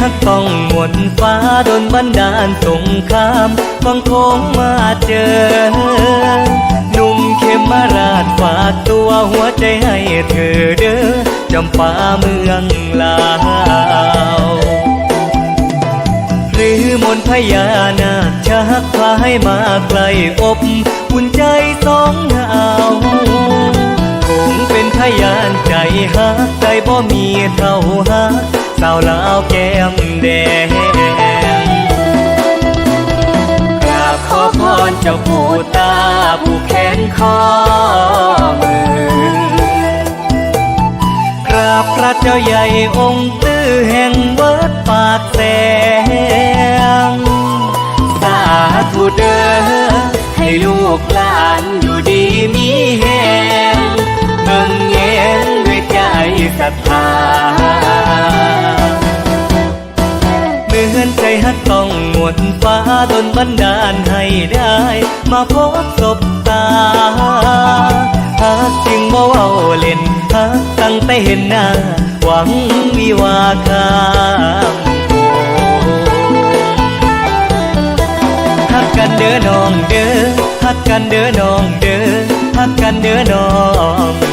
ฮักต้องหมดฟ้าโดนบันดาลสงครามฟังโคงมาเจอ หนุ่มเข้มมาราชฝากตัวหัวใจให้เธอเด้อจำปาเมืองลาวหรือมนพญานาคชักพาให้มาไกลอบอุ่นใจสองหาวคงเป็นพยานใจฮักใจบ่มีเท่าฮักาวลาวแก้มแดงกราบขอพรเจ้าปู่ตาผู้แขนคอมือกราบพระเจ้าใหญ่องค์ตื้อแห่งเบิดปากแสง สาธุเด้อให้ลูกหลาน ฮักต้องหมดฟ้าดนบันดาลให้ได้ มาพบศบตาฮักจึงบ่เว้าเล่นฮักตั้งแต่เห็นหน้า หวังวิวาคามโกฮักกันเด้อน้องเด้อฮักกันเด้อน้องเด้อฮักกันเด้อน้อง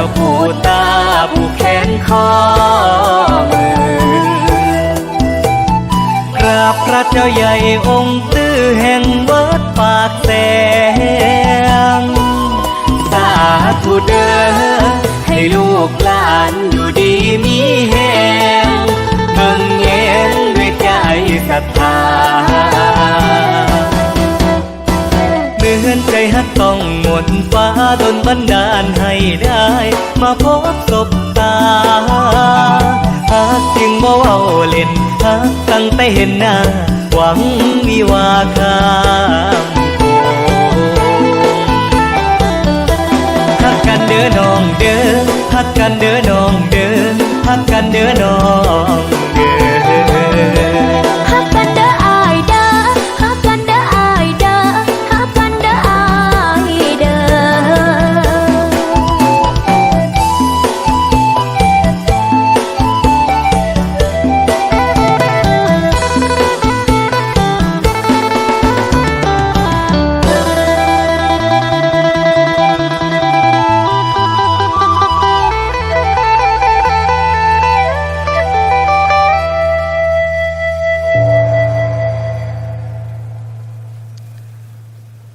จ้าผู้ตาผู้แขนคอมือกราบพระเจ้าใหญ่องค์ หมดฟ้าดนบันดาลให้ได้ มาพบศบตาฮักจึงบ่เว้าเล่นฮักตั้งแต่เห็นหน้า หวังวิวาคามฮักกันเด้อน้องเด้อฮักกันเด้อน้องเด้อฮักกันเด้อน้อง